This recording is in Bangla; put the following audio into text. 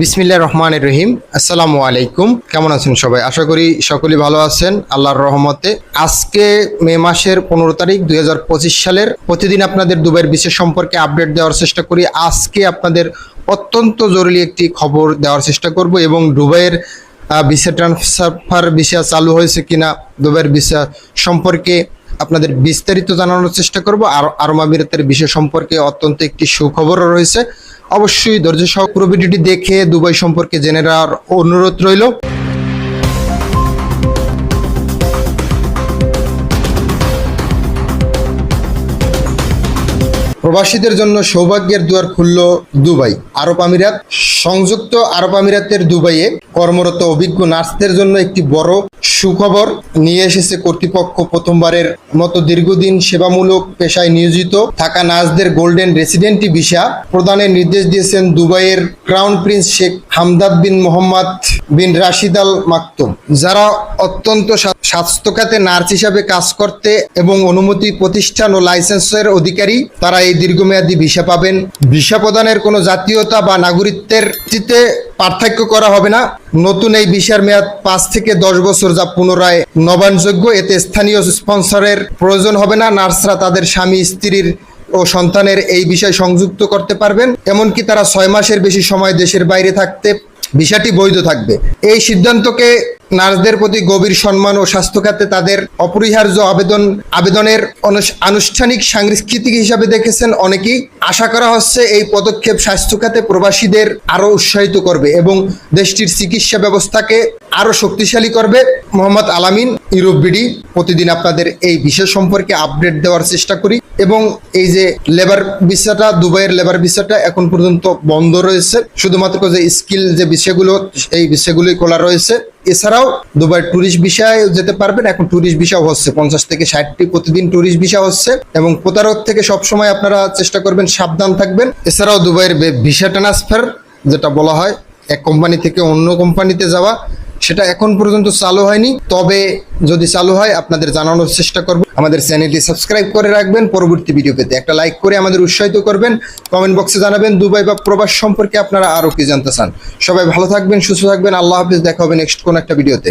বিসমিল্লা রহমানের রহিম। আসসালামু আলাইকুম। কেমন আছেন সবাই? আশা করি সকলেই ভালো আছেন। আল্লাহর রহমতে। আজকে মে মাসের পনেরো তারিখ দুই হাজার পঁচিশ সালের প্রতিদিন আপনাদের দুবাইয়ের বিশেষ সম্পর্কে আপডেট দেওয়ার চেষ্টা করি। আজকে আপনাদের অত্যন্ত জরুরি একটি খবর দেওয়ার চেষ্টা করব এবং দুবাইয়ের ভিসা ট্রান্সফার ভিসা চালু হয়েছে কিনা, দুবাইয়ের ভিসা সম্পর্কে আপনাদের বিস্তারিত জানানোর চেষ্টা করব। আর আরব আমিরাতের বিষয় সম্পর্কে অত্যন্ত একটি সুখবরও রয়েছে। অবশ্যই ধৈর্য সহ পুরো ভিডিওটি দেখে দুবাই সম্পর্কে জেনে অনুরোধ রইল। প্রবাসীদের জন্য সৌভাগ্যের দুয়ার খুলল দুবাই। আরব আমিরাত, সংযুক্ত আরব আমিরাতের দুবাইয়ে কর্মরত অভিজ্ঞ নার্সদের জন্য একটি বড় সুখবর নিয়ে এসেছে কর্তৃপক্ষ। প্রথমবারের মতো দীর্ঘদিন সেবামূলক পেশায় নিয়োজিত থাকা নার্সদের গোল্ডেন রেসিডেন্টি ভিসা প্রদানের নির্দেশ দিয়েছেন দুবাইয়ের crown prince Sheikh Hamdan bin Mohammed bin Rashid Al Maktoum যারা অত্যন্ত স্বা- স্বাস্থ্য খাতে নার্স হিসাবে কাজ করতে এবং অনুমতি, প্রতিষ্ঠান ও লাইসেন্সের অধিকারী, তারা এই দীর্ঘমেয়াদী ভিসা পাবেন। ভিসা প্রদানের কোনো জাতীয়তা বা নাগরিকত্বের পার্থক্য করা হবে না। নতুন এই ভিসার মেয়াদ পাঁচ থেকে দশ বছর যা পুনরায় নবায়নযোগ্য, এতে স্থানীয় স্পন্সরের প্রয়োজন হবে না। নার্সরা তাদের স্বামী, স্ত্রীর ও সন্তানের এই বিষয় সংযুক্ত করতে পারবেন, এমনকি তারা ছয় মাসের বেশি সময় দেশের বাইরে থাকতে ভিসাটি বৈধ থাকবে। এই সিদ্ধান্তকে নার্সদের প্রতি গভীর সম্মান ও স্বাস্থ্য খাতে তাদের অপরিহার্য আবেদন, আবেদনের আনুষ্ঠানিক সাংস্কৃতিক হিসাবে দেখেছেন অনেকেই। আশা করা হচ্ছে এই পদক্ষেপ স্বাস্থ্য খাতে প্রবাসীদের আরও উৎসাহিত করবে এবং দেশটির চিকিৎসা ব্যবস্থাকে আরও শক্তিশালী করবে। মোহাম্মদ আলামিন, ইউরোপ বিডি, প্রতিদিন আপনাদের এই বিষয় সম্পর্কে আপডেট দেওয়ার চেষ্টা করি। এবং এই যে লেবার ভিসাটা দুবাইয়ের লেবার ভিসাটা এখন পর্যন্ত বন্ধ রয়েছে। শুধুমাত্র যে স্কিল যে বিষয়গুলো, এই বিষয়গুলোই খোলা রয়েছে। এছাড়াও দুবাই ট্যুরিস্ট ভিসায় যেতে পারবেন। এখন ট্যুরিস্ট ভিসাও হচ্ছে। পঞ্চাশ থেকে ষাটটি প্রতিদিন ট্যুরিস্ট ভিসা হচ্ছে। এবং প্রতারক থেকে সবসময় আপনারা চেষ্টা করবেন, সাবধান থাকবেন। এছাড়াও দুবাইয়ের ভিসা ট্রান্সফার যেটা বলা হয়, এক কোম্পানি থেকে অন্য কোম্পানিতে যাওয়া। সেটা এখন পর্যন্ত চালু হয়নি। তবে যদি চালু হয়, আপনাদের জানানোর চেষ্টা করব। আমাদের চ্যানেলটি সাবস্ক্রাইব করে রাখবেন। পরবর্তী ভিডিও পেতে একটা লাইক করে আমাদের উৎসাহিত করবেন। কমেন্ট বক্সে জানাবেন, দুবাই বা প্রবাস সম্পর্কে আপনারা আরও কি জানতে চান? সবাই ভালো থাকবেন, সুস্থ থাকবেন। আল্লাহ হাফিজ। দেখা হবে নেক্সট কোন একটা ভিডিওতে